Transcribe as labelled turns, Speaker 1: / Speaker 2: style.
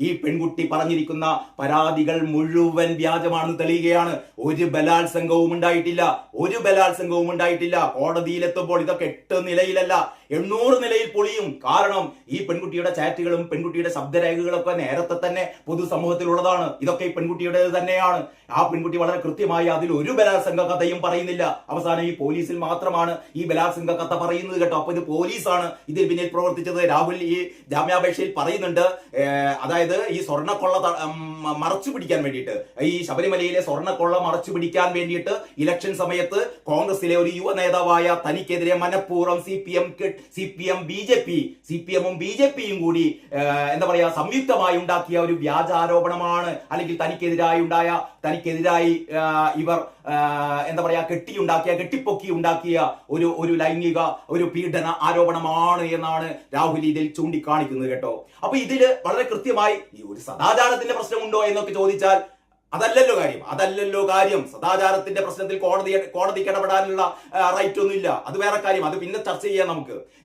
Speaker 1: ഈ പെൺകുട്ടി പറഞ്ഞിരിക്കുന്ന പരാതികൾ മുഴുവൻ വ്യാജമാണെന്ന് തെളിയുകയാണ്. ഒരു ബലാത്സംഗവും ഉണ്ടായിട്ടില്ല. ഒരു ബലാത്സംഗവും ഉണ്ടായിട്ടില്ല. കോടതിയിലെത്തുമ്പോൾ ഇതൊക്കെ എട്ട് നിലയിലല്ല. എണ്ണൂറ് നിലയിൽ പൊളിയും. കാരണം ഈ പെൺകുട്ടിയുടെ ചാറ്റുകളും പെൺകുട്ടിയുടെ ശബ്ദരേഖകളൊക്കെ നേരത്തെ തന്നെ പൊതുസമൂഹത്തിലുള്ളതാണ്. ഇതൊക്കെ ഈ പെൺകുട്ടിയുടെ തന്നെയാണ്. ആ പെൺകുട്ടി വളരെ കൃത്യമായി അതിൽ ഒരു ബലാത്സംഗ കഥയും പറയുന്നില്ല. അവസാനം ഈ പോലീസിൽ മാത്രമാണ് ഈ ബലാത്സംഗ കഥ പറയുന്നത് കേട്ടോ. അപ്പൊ ഇത് പോലീസാണ് ഇതിൽ പിന്നിൽ പ്രവർത്തിച്ചത്. രാഹുൽ ഈ ജാമ്യാപേക്ഷയിൽ പറയുന്നുണ്ട്. ഏർ, അതായത് ഈ സ്വർണക്കൊള്ള മറച്ചു പിടിക്കാൻ വേണ്ടിയിട്ട്. ഈ ശബരിമലയിലെ സ്വർണക്കൊള്ള മറച്ചു പിടിക്കാൻ വേണ്ടിയിട്ട് ഇലക്ഷൻ സമയത്ത് കോൺഗ്രസിലെ ഒരു യുവ നേതാവായ തനിക്കെതിരെ മനഃപൂർവം C P M C P M B J P C P എമ്മും ബി ജെ പിയും കൂടി എന്താ പറയാ സംയുക്തമായി ഉണ്ടാക്കിയ ഒരു വ്യാജാരോപണമാണ് അല്ലെങ്കിൽ തനിക്കെതിരായി ഉണ്ടായ തനിക്കെതിരായി ഇവർ എന്താ പറയാ കെട്ടിയുണ്ടാക്കിയ കെട്ടിപ്പൊക്കി ഉണ്ടാക്കിയ ഒരു ഒരു ലൈംഗിക ഒരു പീഡന ആരോപണമാണ് എന്നാണ് രാഹുൽ ഇതിൽ ചൂണ്ടിക്കാണിക്കുന്നത് കേട്ടോ. അപ്പൊ ഇതിൽ വളരെ കൃത്യമായി ഈ ഒരു സദാചാരത്തിന്റെ പ്രശ്നമുണ്ടോ എന്നൊക്കെ ചോദിച്ചാൽ അതല്ലല്ലോ കാര്യം. അതല്ലല്ലോ കാര്യം. സദാചാരത്തിന്റെ പ്രശ്നത്തിൽ കോടതി കോടതിക്ക് ഇടപെടാനുള്ള റൈറ്റ് ഒന്നുമില്ല. അത് വേറെ കാര്യം. അത് പിന്നെ ചർച്ച ചെയ്യാം നമുക്ക്.